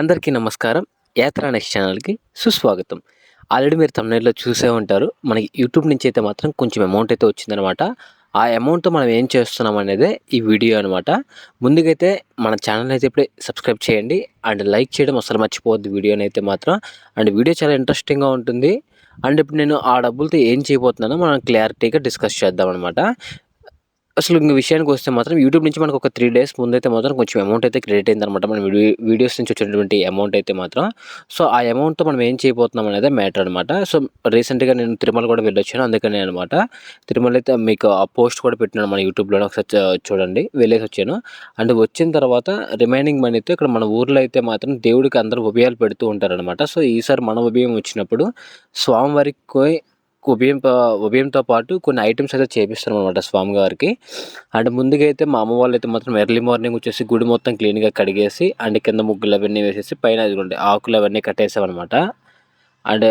అందరికీ నమస్కారం. యాత్రా నెక్స్ట్ ఛానల్కి సుస్వాగతం. ఆల్రెడీ మీరు తమిళలో చూసే ఉంటారు. మనకి యూట్యూబ్ నుంచి అయితే మాత్రం కొంచెం అమౌంట్ అయితే వచ్చిందనమాట. ఆ అమౌంట్తో మనం ఏం చేస్తున్నాం అనేది ఈ వీడియో అనమాట. ముందుకైతే మన ఛానల్ అయితే ఇప్పుడే సబ్స్క్రైబ్ చేయండి. అండ్ లైక్ చేయడం అసలు మర్చిపోవద్దు వీడియోని అయితే మాత్రం. అండ్ వీడియో చాలా ఇంట్రెస్టింగ్గా ఉంటుంది. అండ్ ఇప్పుడు నేను ఆ డబ్బులతో ఏం చేయబోతున్నానో మనం క్లారిటీగా డిస్కస్ చేద్దాం అనమాట. అసలు ఇంక విషయానికి వస్తే మాత్రం యూట్యూబ్ నుంచి మనకు ఒక త్రీ డేస్ ముందైతే మాత్రం కొంచెం అమౌంట్ అయితే క్రెడిట్ అయిందనమాట మన వీడియోస్ నుంచి వచ్చినటువంటి అమౌంట్ అయితే మాత్రం. సో ఆ అమౌంట్తో మనం ఏం చేయబోతున్నాం అనేది మ్యాటర్ అనమాట సో రీసెంట్గా నేను తిరుమల కూడా వెళ్ళొచ్చాను. అందుకని అనమాట తిరుమల అయితే మీకు ఆ పోస్ట్ కూడా పెట్టినాను మన యూట్యూబ్లో ఒకసారి చూడండి. వెళ్ళేసి వచ్చాను. అండ్ వచ్చిన తర్వాత రిమైనింగ్ మనీతో ఇక్కడ మన ఊర్లో అయితే మాత్రం దేవుడికి అందరూ ఉభయాలు పెడుతూ ఉంటారనమాట సో ఈసారి మన ఉభయం వచ్చినప్పుడు స్వామివారికి ఉభయం ఉభయంతో పాటు కొన్ని ఐటమ్స్ అయితే చేపిస్తాం అనమాట స్వామివారికి అండ్ ముందుగా అయితే మా అమ్మ వాళ్ళు అయితే మాత్రం ఎర్లీ మార్నింగ్ వచ్చేసి గుడి మొత్తం క్లీన్గా కడిగేసి అండ్ కింద ముగ్గులు అవన్నీ వేసేసి పైన అదిగోండి ఆకులు అవన్నీ కట్టేసామన్నమాట. అండ్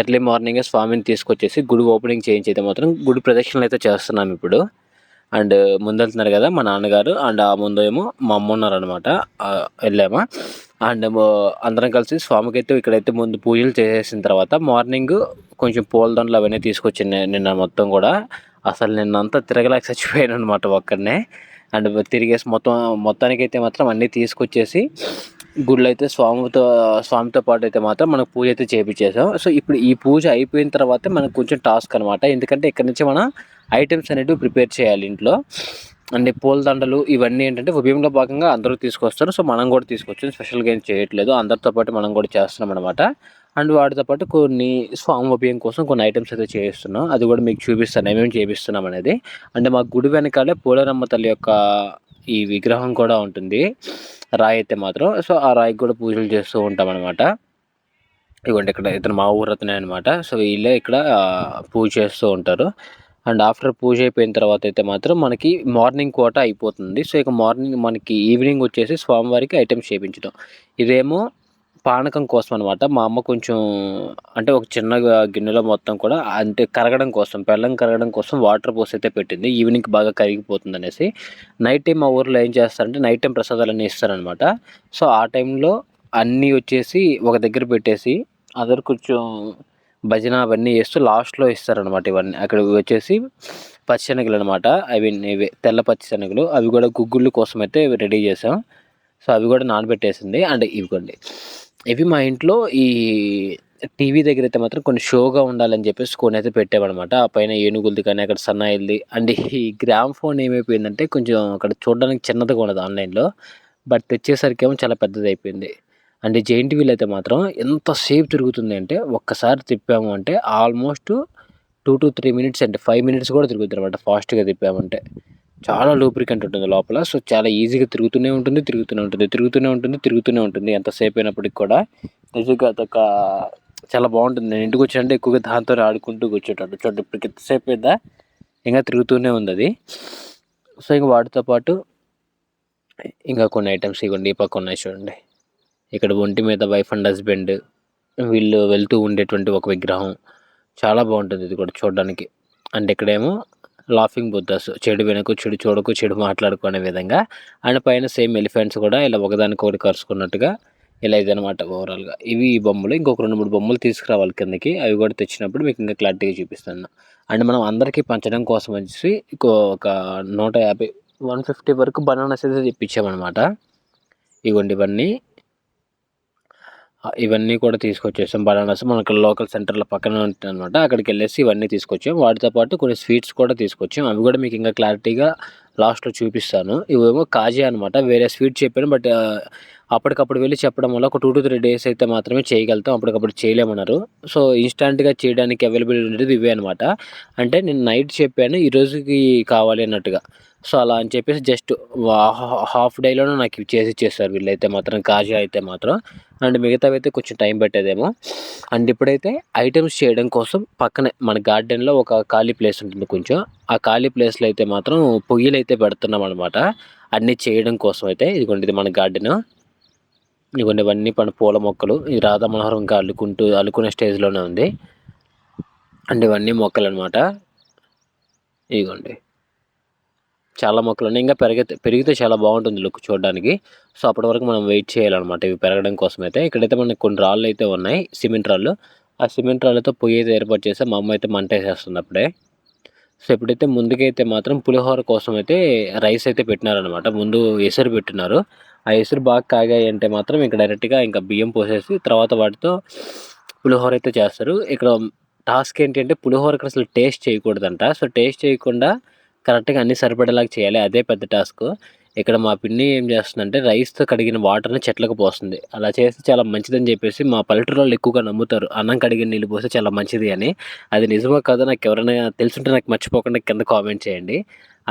ఎర్లీ మార్నింగే స్వామిని తీసుకొచ్చేసి గుడి ఓపెనింగ్ చేయించి అయితే మాత్రం గుడి ప్రదక్షిణలు అయితే చేస్తున్నాం ఇప్పుడు. అండ్ ముందెళ్తున్నారు కదా మా నాన్నగారు అండ్ ఆ ముందు ఏమో మా అమ్మ ఉన్నారనమాట వెళ్ళామా? అండ్ అందరం కలిసి స్వామికి అయితే ఇక్కడైతే ముందు పూజలు చేసేసిన తర్వాత మార్నింగ్ కొంచెం పూలదండలు అవన్నీ తీసుకొచ్చింది నిన్న మొత్తం కూడా. అసలు నిన్నంతా తిరగలేక చచ్చిపోయాను అనమాట ఒక్కడనే. అండ్ తిరిగేసి మొత్తం మొత్తానికి అయితే మాత్రం అన్నీ తీసుకొచ్చేసి గుళ్ళు అయితే స్వామితో స్వామితో పాటు అయితే మాత్రం మనకు పూజ అయితే చేపించేసాం సో ఇప్పుడు ఈ పూజ అయిపోయిన తర్వాత మనకు కొంచెం టాస్క్ అనమాట ఎందుకంటే ఇక్కడ నుంచి మనం ఐటమ్స్ అనేటివి ప్రిపేర్ చేయాలి ఇంట్లో. అండ్ పూలదండలు ఇవన్నీ ఏంటంటే ఉభయంలో భాగంగా అందరూ తీసుకొస్తారు. సో మనం కూడా తీసుకొచ్చాం. స్పెషల్గా ఏం చేయట్లేదు. అందరితో పాటు మనం కూడా చేస్తున్నాం అనమాట అండ్ వాటితో పాటు కొన్ని స్వామి ఉభయం కోసం కొన్ని ఐటమ్స్ అయితే చేయిస్తున్నాం. అది కూడా మీకు చూపిస్తాను. ఏమేమి చేపిస్తున్నాం అనేది. అంటే మా గుడి వెనకాలే పూలరమ్మ తల్లి యొక్క ఈ విగ్రహం కూడా ఉంటుంది. రాయి అయితే మాత్రం. సో ఆ రాయికి కూడా పూజలు చేస్తూ ఉంటాం అనమాట ఇవ్వండి ఇక్కడ ఇతను మా ఊరు అతనే అనమాట సో వీళ్ళే ఇక్కడ పూజ చేస్తూ ఉంటారు. అండ్ ఆఫ్టర్ పూజ అయిపోయిన తర్వాత అయితే మాత్రం మనకి మార్నింగ్ కోట అయిపోతుంది. సో ఇక మార్నింగ్ మనకి ఈవినింగ్ వచ్చేసి స్వామివారికి ఐటమ్స్ చేయించడం ఇదేమో పానకం కోసం అనమాట మా అమ్మ కొంచెం అంటే ఒక చిన్న గిన్నెలో మొత్తం కూడా అంటే కరగడం కోసం బెల్లం కరగడం కోసం వాటర్ పోసి అయితే పెట్టింది. ఈవినింగ్ బాగా కరిగిపోతుంది అనేసి. నైట్ టైం మా ఊర్లో ఏం చేస్తారంటే నైట్ టైం ప్రసాదాలు అన్నీ ఇస్తారనమాట సో ఆ టైంలో అన్నీ వచ్చేసి ఒక దగ్గర పెట్టేసి అదర్ కొంచెం భజన అవన్నీ చేస్తూ లాస్ట్లో ఇస్తారనమాట ఇవన్నీ. అక్కడ వచ్చేసి పచ్చిశనగలు అనమాట అవి ఇవి తెల్ల పచ్చిశనగలు. అవి కూడా గుగ్గుళ్ళు కోసం అయితే రెడీ చేసాం సో అవి కూడా నానబెట్టేసింది. అండ్ ఇవిగోండి ఇవి మా ఇంట్లో ఈ టీవీ దగ్గర అయితే మాత్రం కొన్ని షోగా ఉండాలని చెప్పేసి కొన్ని అయితే పెట్టామన్నమాట. ఆ పైన ఏనుగులది కానీ అక్కడ సన్నాయిల్ది. అండ్ ఈ గ్రామ్ ఫోన్ ఏమైపోయిందంటే కొంచెం అక్కడ చూడడానికి చిన్నదిగా ఉండదు ఆన్లైన్లో బట్ తెచ్చేసరికి ఏమో చాలా పెద్దది అయిపోయింది అండ్ జెయింట్ వీల్ అయితే మాత్రం ఎంతసేపు తిరుగుతుంది అంటే ఒక్కసారి తిప్పాము అంటే almost two to three minutes అంటే ఫైవ్ మినిట్స్ కూడా తిరుగుతుంది అనమాట ఫాస్ట్గా తిప్పామంటే చాలా లూబ్రికెంట్ ఉంటుంది లోపల. సో చాలా ఈజీగా తిరుగుతూనే ఉంటుంది తిరుగుతూనే ఉంటుంది తిరుగుతూనే ఉంటుంది తిరుగుతూనే ఉంటుంది. ఎంతసేపు అయినప్పటికి కూడా నిజంగా అదొక చాలా బాగుంటుంది. నేను ఇంటికి వచ్చినంటే ఎక్కువగా దాంతో ఆడుకుంటూ కూర్చోటాడు చూడండి ఇప్పటికి ఎంతసేపు అయినా ఇంకా తిరుగుతూనే ఉంది అది. సో ఇంకా వాటితో పాటు ఇంకా కొన్ని ఐటమ్స్ ఇవ్వండి ఈ పక్క ఉన్నాయి చూడండి. ఇక్కడ ఒంటి మీద వైఫ్ అండ్ హస్బెండ్ వీళ్ళు వెళ్తూ ఉండేటువంటి ఒక విగ్రహం. చాలా బాగుంటుంది ఇది కూడా చూడడానికి. అండ్ ఇక్కడేమో లాఫింగ్ బుద్ధస్ చెడు వెనక చెడు చూడకు చెడు మాట్లాడుకునే విధంగా. అండ్ పైన సేమ్ ఎలిఫెంట్స్ కూడా ఇలా ఒకదానికొకటి కరుచుకున్నట్టుగా ఇలా ఇదనమాట ఓవరాల్గా ఇవి ఈ బొమ్మలు ఇంకొక రెండు మూడు బొమ్మలు తీసుకురావాలి కిందకి. అవి కూడా తెచ్చినప్పుడు మీకు ఇంకా క్లారిటీగా చూపిస్తాను. అండ్ మనం అందరికీ పంచడం కోసం వచ్చి ఒక నూట యాభై వన్ ఫిఫ్టీ వరకు బనానాస్ అయితే తెప్పించామన్నమాట. ఇవ్వండి ఇవన్నీ. ఇవన్నీ కూడా తీసుకొచ్చేసాం. బనానాస్ మనకు లోకల్ సెంటర్లో పక్కన ఉంటుంది అనమాట అక్కడికి వెళ్ళేసి ఇవన్నీ తీసుకొచ్చాం. వాటితో పాటు కొన్ని స్వీట్స్ కూడా తీసుకొచ్చాం. అవి కూడా మీకు ఇంకా క్లారిటీగా లాస్ట్లో చూపిస్తాను. ఇవేమో కాజీ అనమాట వేరే స్వీట్ చెప్పాను బట్ అప్పటికప్పుడు వెళ్ళి చెప్పడం వల్ల ఒక టూ టు త్రీ డేస్ అయితే మాత్రమే చేయగలుగుతాం. అప్పటికప్పుడు చేయలేమన్నారు. సో ఇన్స్టాంట్గా చేయడానికి అవైలబుల్ ఉండేది ఇవే అనమాట అంటే నేను నైట్ చెప్పాను ఈరోజుకి కావాలి అన్నట్టుగా. సో అలా అని చెప్పేసి జస్ట్ హాఫ్ డేలోనే నాకు చేసి ఇచ్చేస్తారు వీళ్ళైతే మాత్రం కాజా అయితే మాత్రం. అండ్ మిగతావి అయితే కొంచెం టైం పెట్టేదేమో. అండ్ ఇప్పుడైతే ఐటమ్స్ చేయడం కోసం పక్కనే మన గార్డెన్లో ఒక ఖాళీ ప్లేస్ ఉంటుంది కొంచెం. ఆ ఖాళీ ప్లేస్లో అయితే మాత్రం పొయ్యిలు అయితే పెడుతున్నాం అనమాట అన్నీ చేయడం కోసం అయితే ఇదిగోండి ఇది మన గార్డెన్. ఇదిగోండి ఇవన్నీ పని పూల మొక్కలు. ఇది రాధా మనోహరం ఇంకా అల్లుకుంటూ అల్లుకునే స్టేజ్లోనే ఉంది. అండ్ ఇవన్నీ మొక్కలు అనమాట ఇదిగోండి. చాలా మొక్కలు ఉన్నాయి ఇంకా పెరిగితే పెరిగితే చాలా బాగుంటుంది లుక్ చూడడానికి. సో అప్పటి వరకు మనం వెయిట్ చేయాలన్నమాట. ఇవి పెరగడం కోసం అయితే ఇక్కడైతే మనకి కొన్ని రాళ్ళు అయితే ఉన్నాయి. సిమెంట్ రాళ్ళు. ఆ సిమెంట్ రాళ్ళతో పొయ్యి అయితే ఏర్పాటు చేస్తే మా అమ్మ అయితే మంట వేసేస్తుంది అప్పుడే. సో ఎప్పుడైతే ముందుకైతే మాత్రం పులిహోర కోసం అయితే రైస్ అయితే పెట్టినారనమాట ముందు ఎసరు పెట్టినారు. ఆ ఎసురు బాగా కాగాయి అంటే మాత్రం ఇంకా డైరెక్ట్గా ఇంకా బియ్యం పోసేసి తర్వాత వాటితో పులిహోర అయితే చేస్తారు. ఇక్కడ టాస్క్ ఏంటి అంటే పులిహోరకి అసలు టేస్ట్ చేయకూడదంట. సో టేస్ట్ చేయకుండా కరెక్ట్గా అన్ని సరిపడేలాగా చేయాలి. అదే పెద్ద టాస్క్. ఇక్కడ మా పిన్ని ఏం చేస్తుందంటే రైస్తో కడిగిన వాటర్ని చెట్లకు పోస్తుంది. అలా చేస్తే చాలా మంచిదని చెప్పేసి మా పల్లెటూరులో ఎక్కువగా నమ్ముతారు. అన్నం కడిగిన నీళ్ళు పోస్తే చాలా మంచిది అని. అది నిజమో కాదో నాకు ఎవరైనా తెలుసుంటే నాకు మర్చిపోకుండా కింద కామెంట్ చేయండి.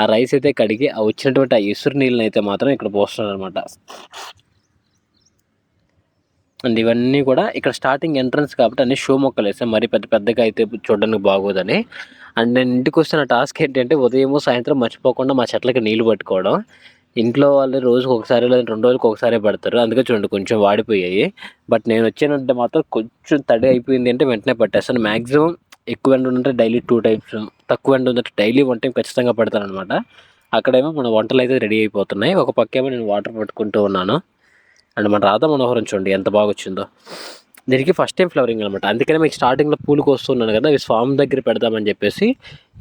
ఆ రైస్ అయితే కడిగి ఆ వచ్చినటువంటి ఆ ఇసురు నీళ్ళని అయితే మాత్రం ఇక్కడ పోస్తున్నారు అనమాట అండ్ ఇవన్నీ కూడా ఇక్కడ స్టార్టింగ్ ఎంట్రన్స్ కాబట్టి అన్ని షో మొక్కలు వేస్తాం మరి పెద్ద పెద్దగా అయితే చూడడానికి బాగోదని. అండ్ నేను ఇంటికి వస్తున్న టాస్క్ ఏంటంటే ఉదయం సాయంత్రం మర్చిపోకుండా మా చెట్లకి నీళ్ళు పట్టుకోవడం. ఇంట్లో వాళ్ళు రోజుకి ఒకసారి లేదా రెండు రోజులకు ఒకసారి పడతారు. అందుకే చూడండి కొంచెం వాడిపోయాయి. బట్ నేను వచ్చానంటే మాత్రం కొంచెం తడి అయిపోయింది అంటే వెంటనే పట్టేస్తాను. మ్యాక్సిమం ఎక్కువ ఎండ ఉందంటే డైలీ టూ టైప్స్ తక్కువ ఎండ ఉందంటే డైలీ వన్ టైం ఖచ్చితంగా పడతాను అనమాట అక్కడేమో మన వంటలు అయితే రెడీ అయిపోతున్నాయి. ఒక పక్కేమో నేను వాటర్ పట్టుకుంటూ ఉన్నాను. అండ్ మన రాధా మనోహరం చూడండి ఎంత బాగా వచ్చిందో. దీనికి ఫస్ట్ టైం ఫ్లవరింగ్ అనమాట. అందుకనే మీకు స్టార్టింగ్లో పూలు కోస్తున్నాను కదా ఇవి స్వామి దగ్గర పెడదామని చెప్పేసి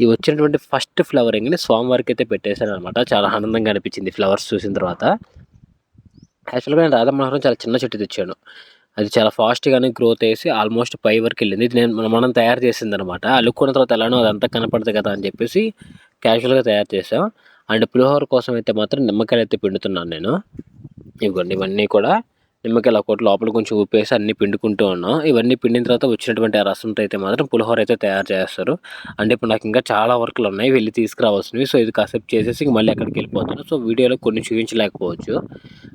ఇవి వచ్చినటువంటి ఫస్ట్ ఫ్లవరింగ్ని స్వామి వారికి అయితే పెట్టేశాను అనమాట. చాలా ఆనందంగా అనిపించింది ఫ్లవర్స్ చూసిన తర్వాత. యాక్చువల్గా నేను రాధామనోహరం చాలా చిన్న చెట్టు తెచ్చాను. అది చాలా ఫాస్ట్గానే గ్రోత్ వేసి ఆల్మోస్ట్ పై వరకు వెళ్ళింది. ఇది నేను మనం తయారు చేసింది అనమాట. అల్లుకున్న తర్వాత ఎలానో అదంతా కనపడదు కదా అని చెప్పేసి క్యాజువల్గా తయారు చేసాం అండ్ పులిహోర కోసం అయితే మాత్రం నిమ్మకాయలు అయితే పిండుతున్నాను నేను. ఇవ్వండి ఇవన్నీ కూడా. నిమ్మకాయలు ఒకటి లోపల కొంచెం ఉప్పేసి అన్ని పిండుకుంటూ ఉన్నాం. ఇవన్నీ పిండిన తర్వాత వచ్చినటువంటి ఆ రసంతో అయితే మాత్రం పులిహోర అయితే తయారు చేస్తారు. అంటే ఇప్పుడు నాకు ఇంకా చాలా వర్క్లు ఉన్నాయి వెళ్ళి తీసుకురావాల్సినవి. సో ఇది కాసేపు చేసేసి మళ్ళీ అక్కడికి వెళ్ళిపోతాను. సో వీడియోలో కొన్ని చూపించలేకపోవచ్చు.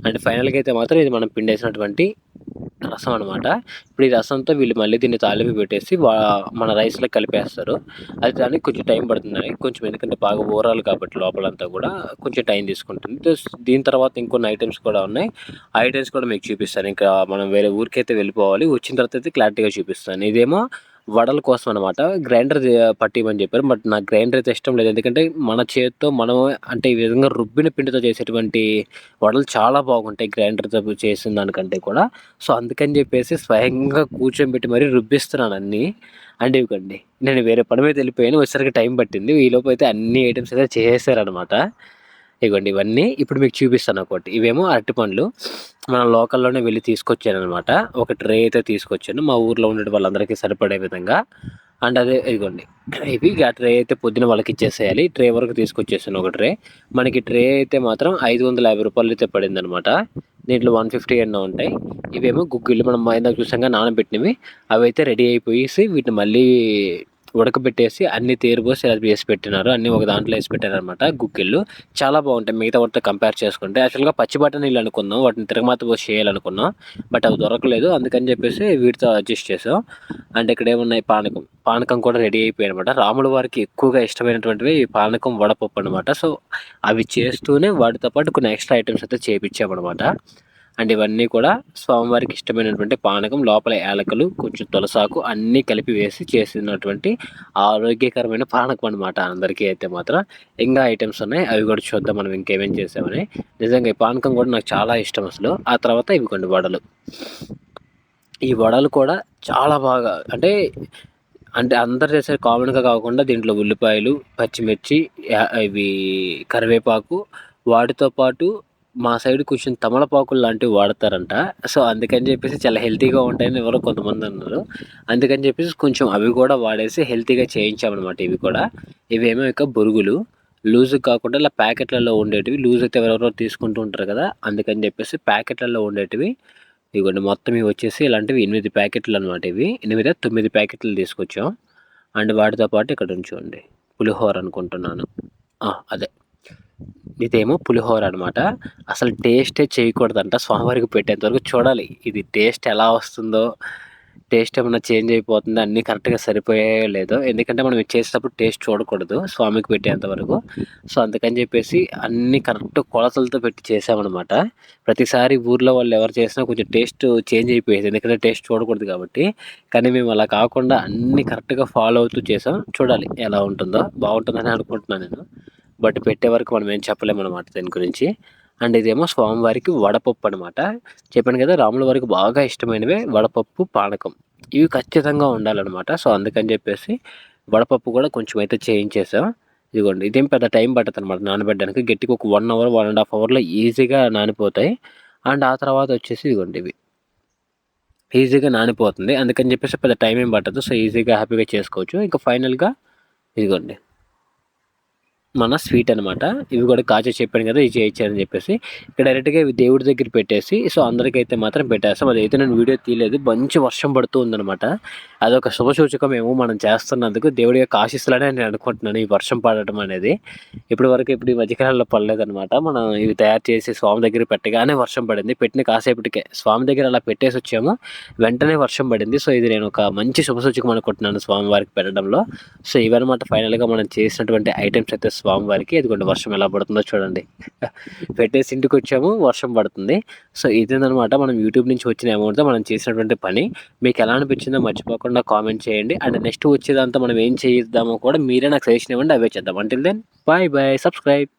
అండ్ ఫైనల్గా అయితే మాత్రం ఇది మనం పిండేసినటువంటి రసం అనమాట ఇప్పుడు ఈ రసంతో వీళ్ళు మళ్ళీ దీన్ని తాలింపు పెట్టేసి మన రైస్లో కలిపేస్తారు. అది దానికి కొంచెం టైం పడుతుంది. కొంచెం ఎందుకంటే బాగా ఊరాలు కాబట్టి లోపలంతా కూడా కొంచెం టైం తీసుకుంటుంది. దీని తర్వాత ఇంకొన్ని ఐటమ్స్ కూడా ఉన్నాయి. ఆ ఐటమ్స్ కూడా మీకు చూపిస్తాను. ఇంకా మనం వేరే ఊరికైతే వెళ్ళిపోవాలి. వచ్చిన తర్వాత అయితే క్లారిటీగా చూపిస్తాను. ఇదేమో వడల కోసం అనమాట గ్రైండర్ పట్టిమని చెప్పారు. బట్ నాకు గ్రైండర్ అయితే ఇష్టం లేదు. ఎందుకంటే మన చేతితో మనం అంటే ఈ విధంగా రుబ్బిన పిండితో చేసేటువంటి వడలు చాలా బాగుంటాయి గ్రైండర్తో చేసిన దానికంటే కూడా. సో అందుకని చెప్పేసి స్వయంగా కూర్చోబెట్టి మరీ రుబ్బిస్తున్నాను అన్నీ. అంటే ఇవ్వండి. నేను వేరే పని మీద వెళ్ళిపోయాను. వచ్చేసరికి టైం పట్టింది. ఈలోపు అయితే అన్ని ఐటమ్స్ అయితే చేసేసారనమాట ఇవ్వండి ఇవన్నీ ఇప్పుడు మీకు చూపిస్తాను ఒకటి. ఇవేమో అరటి పండ్లు. మన లోకల్లోనే వెళ్ళి తీసుకొచ్చాను అనమాట ఒక ట్రే అయితే తీసుకొచ్చాను. మా ఊర్లో ఉండే వాళ్ళందరికీ సరిపడే విధంగా. అండ్ అదే ఇదిగోండి. ఇవి ఆ ట్రే అయితే పొద్దున వాళ్ళకి ఇచ్చేసేయాలి. ట్రే వరకు తీసుకొచ్చేసాను ఒక ట్రే. మనకి ట్రే అయితే మాత్రం ఐదు వందల యాభై రూపాయలు అయితే పడింది అనమాట దీంట్లో వన్ ఫిఫ్టీ ఎన్నో ఉంటాయి. ఇవేమో గుగ్గిళ్ళు మనం ఇందాక చూసాగా నానబెట్టినవి. అవి అయితే రెడీ అయిపోయేసి వీటిని మళ్ళీ ఉడకబెట్టేసి అన్ని తేరుపోసి అది వేసి పెట్టినారు. అన్ని ఒక దాంట్లో వేసి పెట్టారు అనమాట గుగ్గిళ్ళు. చాలా బాగుంటాయి. మిగతా వాటితో కంపేర్ చేసుకుంటే యాక్చువల్గా పచ్చి బఠానీలు నీళ్ళు అనుకున్నాం వాటిని తిరగమాత పోసి చేయాలనుకున్నాం. బట్ అవి దొరకలేదు. అందుకని చెప్పేసి వీటితో అడ్జస్ట్ చేసాం. అండ్ ఇక్కడ ఏమున్నాయి? పానకం. పానకం కూడా రెడీ అయిపోయాయి అనమాట రాముడు వారికి ఎక్కువగా ఇష్టమైనటువంటివి పానకం వడపప్పు అనమాట సో అవి చేస్తూనే వాటితో పాటు కొన్ని ఎక్స్ట్రా ఐటమ్స్ అయితే చేయించామన్నమాట అండ్ ఇవన్నీ కూడా స్వామివారికి ఇష్టమైనటువంటి పానకం లోపల ఏలకలు కొంచెం తులసాకు అన్నీ కలిపి వేసి చేసినటువంటి ఆరోగ్యకరమైన పానకం అనమాట అందరికీ అయితే మాత్రం. ఇంకా ఐటమ్స్ ఉన్నాయి అవి కూడా చూద్దాం మనం ఇంకేమేం చేసామని. నిజంగా ఈ పానకం కూడా నాకు చాలా ఇష్టం అసలు. ఆ తర్వాత ఇవి కొన్ని వడలు. ఈ వడలు కూడా చాలా బాగా అంటే అంటే అందరు చేసే కామన్గా కాకుండా దీంట్లో ఉల్లిపాయలు పచ్చిమిర్చి ఇవి కరివేపాకు వాటితో పాటు మా సైడ్ కొంచెం తమలపాకులు లాంటివి వాడతారంట. సో అందుకని చెప్పేసి చాలా హెల్తీగా ఉంటాయని ఎవరో కొంతమంది అన్నారు. అందుకని చెప్పేసి కొంచెం అవి కూడా వాడేసి హెల్తీగా చేయించామన్నమాట ఇవి కూడా. ఇవేమో ఇక బొరుగులు. లూజ్ కాకుండా ఇలా ప్యాకెట్లలో ఉండేటివి. లూజ్ అయితే ఎవరెవరో తీసుకుంటూ ఉంటారు కదా. అందుకని చెప్పేసి ప్యాకెట్లలో ఉండేటివి. ఇవ్వండి మొత్తం ఇవి వచ్చేసి ఇలాంటివి ఎనిమిది ప్యాకెట్లు అనమాట ఇవి. ఎనిమిది తొమ్మిది ప్యాకెట్లు తీసుకొచ్చాం. అండ్ వాటితో పాటు ఇక్కడ ఉంచండి పులిహోర అనుకుంటున్నాను. అదే. ఇదేమో పులిహోర అనమాట అసలు టేస్టే చేయకూడదంట స్వామివారికి పెట్టేంత వరకు చూడాలి. ఇది టేస్ట్ ఎలా వస్తుందో టేస్ట్ ఏమైనా చేంజ్ అయిపోతుందో అన్నీ కరెక్ట్గా సరిపోయాయో లేదో. ఎందుకంటే మనం చేసేటప్పుడు టేస్ట్ చూడకూడదు స్వామికి పెట్టేంత వరకు. సో అందుకని చెప్పేసి అన్ని కరెక్ట్ కొలతలతో పెట్టి చేసామన్నమాట. ప్రతిసారి ఊర్లో వాళ్ళు ఎవరు చేసినా కొంచెం టేస్ట్ చేంజ్ అయిపోయేది. ఎందుకంటే టేస్ట్ చూడకూడదు కాబట్టి. కానీ మేము అలా కాకుండా అన్ని కరెక్ట్గా ఫాలో అవుతూ చేసాం. చూడాలి ఎలా ఉంటుందో. బాగుంటుందని అనుకుంటున్నాను నేను. బట్ పెట్టే వరకు మనం ఏం చెప్పలేము అనమాట దీని గురించి. అండ్ ఇదేమో స్వామివారికి వడపప్పు అనమాట చెప్పాను కదా రాముల వారికి బాగా ఇష్టమైనవే వడపప్పు పానకం. ఇవి ఖచ్చితంగా ఉండాలన్నమాట. సో అందుకని చెప్పేసి వడపప్పు కూడా కొంచెం అయితే చేయించేసాం. ఇదిగోండి ఇదేం పెద్ద టైం పట్టదు అనమాట నానబెట్టడానికి. గట్టిగా ఒక one hour one and half అవర్లో ఈజీగా నానిపోతాయి. అండ్ ఆ తర్వాత వచ్చేసి ఇదిగోండి ఇవి. ఈజీగా నానిపోతుంది. అందుకని చెప్పేసి పెద్ద టైం ఏం పట్టదు. సో ఈజీగా హ్యాపీగా చేసుకోవచ్చు. ఇంకా ఫైనల్గా ఇదిగోండి. మన స్వీట్ అనమాట ఇవి కూడా కాచే చెప్పాను కదా ఇది చేయించారని చెప్పేసి. ఇక్కడ డైరెక్ట్గా ఇవి దేవుడి దగ్గర పెట్టేసి సో అందరికైతే మాత్రం పెట్టేస్తాం. అదైతే నేను వీడియో తీయలేదు మంచి వర్షం పడుతూ ఉందనమాట అదొక శుభసూచకం ఏమో మనం చేస్తున్నందుకు దేవుడి యొక్క ఆశీస్సులనే నేను అనుకుంటున్నాను ఈ వర్షం పడటం అనేది. ఇప్పటి వరకు ఇప్పుడు ఈ మధ్యకాలంలో పడలేదనమాట మనం ఇవి తయారు చేసి స్వామి దగ్గర పెట్టగానే వర్షం పడింది. పెట్టిన కాసేపటికే స్వామి దగ్గర అలా పెట్టేసి వచ్చాము. వెంటనే వర్షం పడింది. సో ఇది నేను ఒక మంచి శుభసూచకం అనుకుంటున్నాను స్వామి వారికి పెట్టడంలో. సో ఇవన్నమాట ఫైనల్గా మనం చేసినటువంటి ఐటమ్స్ అయితే స్వామివారికి ఇదిగోండి వర్షం ఎలా పడుతుందో చూడండి. పెట్టేసి ఇంటికి వచ్చాము వర్షం పడుతుంది. సో ఇదేందనమాట మనం యూట్యూబ్ నుంచి వచ్చిన అమౌంట్తో మనం చేసినటువంటి పని. మీకు ఎలా అనిపించిందో మర్చిపోకుండా కామెంట్ చేయండి. అండ్ నెక్స్ట్ వచ్చేదంతా మనం ఏం చేద్దామో కూడా మీరే నాకు సజెషన్ ఇవ్వండి అవే చేద్దాం. Until then bye bye subscribe